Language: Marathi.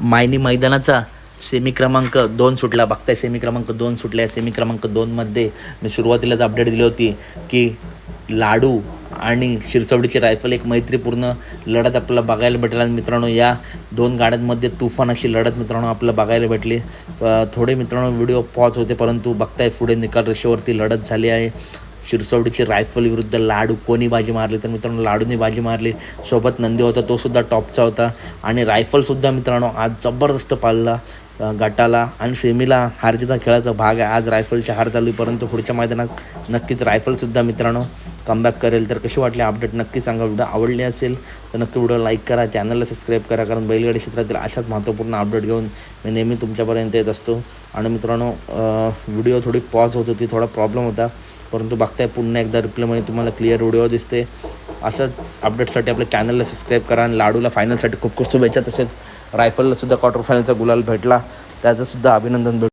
मायनी मैदानाचा सेमी क्रमांक दोन सुटला. बघताय सेमी क्रमांक दोन सुटल्या सेमी क्रमांक दोनमध्ये मी सुरुवातीलाच अपडेट दिली होती की लाडू आणि शिरसवडीची रायफल एक मैत्रीपूर्ण लढत आपल्याला बघायला भेटेल. आणि मित्रांनो या दोन गाड्यांमध्ये तुफान अशी लढत मित्रांनो आपल्याला बघायला भेटली. थोडे मित्रांनो व्हिडिओ पॉज होते परंतु बघताय पुढे निकाल रेषेवरती लढत झाली आहे. शिरसवडीची रायफल विरुद्ध लाडू कोणी बाजी मारली? तर मित्रांनो लाडूने बाजी मारली. सोबत नंदी होता तो सुद्धा टॉपचा होता. आणि रायफलसुद्धा मित्रांनो आज जबरदस्त पाळला. गटाला आणि सेमीला हारजीचा खेळाचा भाग आहे. आज रायफलची हार चालू परंतु पुढच्या मैदानात नक्कीच रायफलसुद्धा मित्रांनो कमबॅक करेल. तर कशी वाटली अपडेट नक्की सांगा. व्हिडिओ आवडली असेल तर नक्की व्हिडिओ लाईक करा. चॅनलला सबस्क्राईब करा कारण बैलगाडी क्षेत्रातील अशाच महत्त्वपूर्ण अपडेट घेऊन मी नेहमी तुमच्यापर्यंत येत असतो. आणि मित्रांनो व्हिडिओ थोडी पॉज होत होती थोडा प्रॉब्लेम होता. परंतु बघताय पुन्हा एकदा रिप्लेमध्ये तुम्हाला क्लिअर व्हिडिओ दिसते. अशाच अपडेटसाठी आपल्या चॅनलला सबस्क्राईब करा आणि लाडूला फायनलसाठी खूप खूप शुभेच्छा. तसेच रायफलला सुद्धा क्वार्टर फायनलचा गुलाल भेटला. त्याचंसुद्धा अभिनंदन भेट.